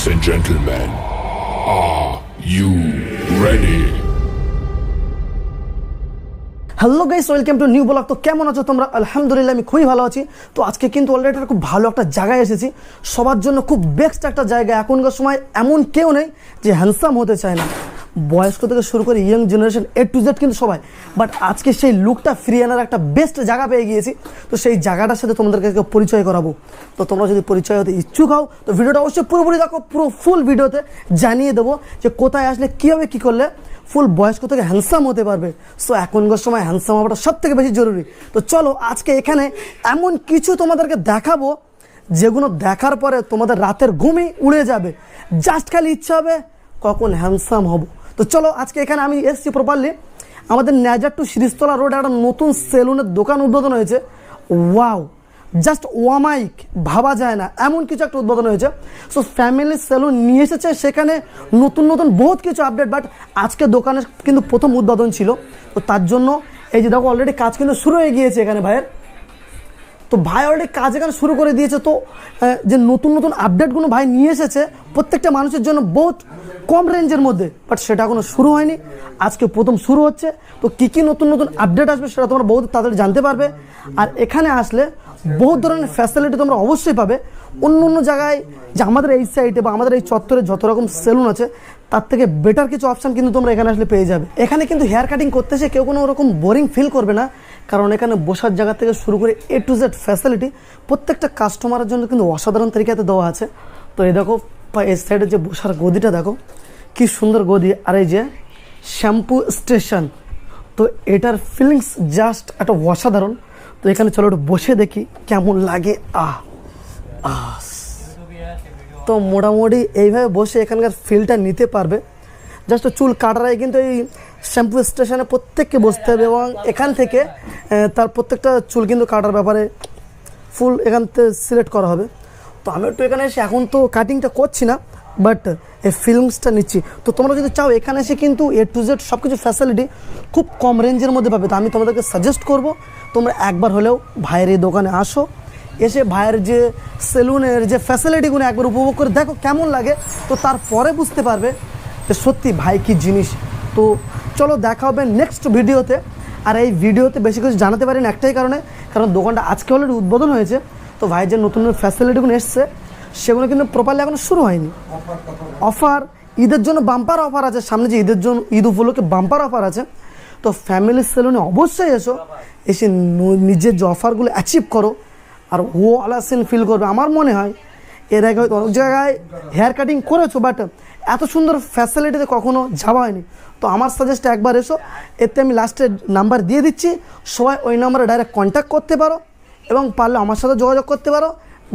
Ladies and gentlemen, are you ready? Hello guys welcome to new blog তো কেমন আছো তোমরা? আলহামদুলিল্লাহ আমি খুবই ভালো আছি। তো আজকে কিন্তু অলরেডি একটা খুব ভালো একটা জায়গায় এসেছি। সবার জন্য খুব বেস্ট একটা জায়গা। এখনকার সময় এমন কেউ নেই যে হ্যান্ডসাম হতে চায় না। বয়স্ক থেকে শুরু করে young generation A to Z কিন্তু সবাই। বাট আজকে সেই লুকটা ফ্রি আনার একটা বেস্ট জায়গা পেয়ে গিয়েছি। তো সেই জায়গাটার সাথে তোমাদেরকে পরিচয় করাবো। তো তোমরা যদি পরিচয় হতে ইচ্ছুক হও, তো ভিডিওটা অবশ্যই পুরোপুরি দেখো, পুরো ফুল ভিডিওতে জানিয়ে দেবো যে কোথায় আসলে কীভাবে কী করলে ফুল বয়স্ক থেকে হ্যান্ডসাম হতে পারবে। সো এখনকার সময় হ্যান্ডসাম হওয়াটা সব থেকে বেশি জরুরি। তো চলো আজকে এখানে এমন কিছু তোমাদেরকে দেখাবো, যেগুলো দেখার পরে তোমাদের রাতের ঘুমই উড়ে যাবে। জাস্ট খালি ইচ্ছা হবে কখন হ্যান্ডসাম হব। তো চলো আজকে এখানে আমি এসছি প্রপারলি আমাদের ন্যাজার টু শিরিস্তলা রোডে একটা নতুন সেলুনের দোকান উদ্বোধন হয়েছে। ওয়াও জাস্ট ওয়ামাইক ভাবা যায় না। এমন কিছু একটা উদ্বোধন হয়েছে। সো ফ্যামিলি সেলুন নিয়ে এসেছে। সেখানে নতুন নতুন বহুত কিছু আপডেট বাট আজকে দোকানের কিন্তু প্রথম উদ্বোধন ছিল। তো তার জন্য এই যে দেখো অলরেডি কাজ কিন্তু শুরু হয়ে গিয়েছে এখানে ভাইয়ের। তো ভাই অলরেডি কাজ এখানে শুরু করে দিয়েছে, তো যে নতুন নতুন আপডেটগুলো ভাই নিয়ে এসেছে, প্রত্যেকটা মানুষের জন্য বহুত কম রেঞ্জের মধ্যে বাট সেটা এখনও শুরু হয়নি। আজকে প্রথম শুরু হচ্ছে, তো কী কী নতুন নতুন আপডেট আসবে সেটা তোমরা বহুত তাড়াতাড়ি জানতে পারবে। আর এখানে আসলে বহুত ধরনের ফ্যাসিলিটি তোমরা অবশ্যই পাবে। অন্য অন্য জায়গায় যে আমাদের এই সাইডে বা আমাদের এই চত্বরে যত রকম সেলুন আছে, তার থেকে বেটার কিছু অপশান কিন্তু তোমরা এখানে আসলে পেয়ে যাবে। এখানে কিন্তু হেয়ার কাটিং করতে এসে কেউ কোনো ওরকম বোরিং ফিল করবে না। কারণ এখানে বসার জায়গা থেকে শুরু করে এ টু জেড ফ্যাসিলিটি প্রত্যেকটা কাস্টমারের জন্য কিন্তু অসাধারণ তরিকাতে দেওয়া আছে। তো এই দেখো এই সাইডে যে বসার গদিটা দেখো, কি সুন্দর গদি। আর এই যে শ্যাম্পু স্টেশন, তো এটার ফিলিংস জাস্ট একটা অসাধারণ। তো এখানে চলো একটু বসে দেখি কেমন লাগে। আহ আহ। তো মোটামুটি এইভাবে বসে এখানকার ফিলটা নিতে পারবে। জাস্ট চুল কাটারাই কিন্তু এই শ্যাম্পু স্টেশনে প্রত্যেককে বসতে হবে এবং এখান থেকে তার প্রত্যেকটা চুল কিন্তু কাটার ব্যাপারে ফুল এখান থেকে সিলেক্ট করা হবে। তো আমি একটু এখানে এসে এখন তো কাটিংটা করছি না বাট এই ফিল্মসটা নিচ্ছি। তো তোমরা যদি চাও, এখানে এসে কিন্তু এ টু জেড সব কিছু ফ্যাসিলিটি খুব কম রেঞ্জের মধ্যে পাবে। তো আমি তোমাদেরকে সাজেস্ট করব, তোমরা একবার হলেও ভাইয়ের এই দোকানে আসো। এসে ভাইয়ের যে সেলুনের যে ফ্যাসিলিটিগুলো একবার উপভোগ করে দেখো কেমন লাগে। তো তারপরে বুঝতে পারবে যে সত্যি ভাই কি জিনিস। তো চলো দেখা হবে নেক্সট ভিডিওতে আর এই ভিডিওতে বেশি কিছু জানাতে পারি না একটাই কারণে, কারণ দোকানটা আজকে অলরেডি উদ্বোধন হয়েছে। তো ভাইয়ের যে নতুন নতুন ফ্যাসিলিটিগুলো এসছে, সেগুলো কিন্তু প্রপারলি এখনও শুরু হয়নি। অফার ঈদের জন্য বাম্পার অফার আছে। সামনে যে ঈদের জন্য, ঈদ উপলক্ষে বাম্পার অফার আছে। তো ফ্যামিলি সেলুনে অবশ্যই এসো, এসে নিজের যে অফারগুলো অ্যাচিভ করো। আর ও আলাসিন ফিল করবে। আমার মনে হয় এর আগে হয়তো অনেক জায়গায় হেয়ার কাটিং করেছ বাট এত সুন্দর ফ্যাসিলিটিতে কখনো যাওয়া হয়নি। তো আমার সাজেস্ট একবার এসো, এতে আমি লাস্টে নাম্বার দিয়ে দিচ্ছি। সবাই ওই নাম্বারে ডাইরেক্ট কন্ট্যাক্ট করতে পারো এবং পারলে আমার সাথে যোগাযোগ করতে পারো।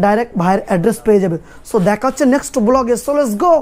ডাইরেক্ট ভাইয়ের অ্যাড্রেস পেয়ে যাবে। সো দেখা হচ্ছে নেক্সট ব্লগে সো লেটস গো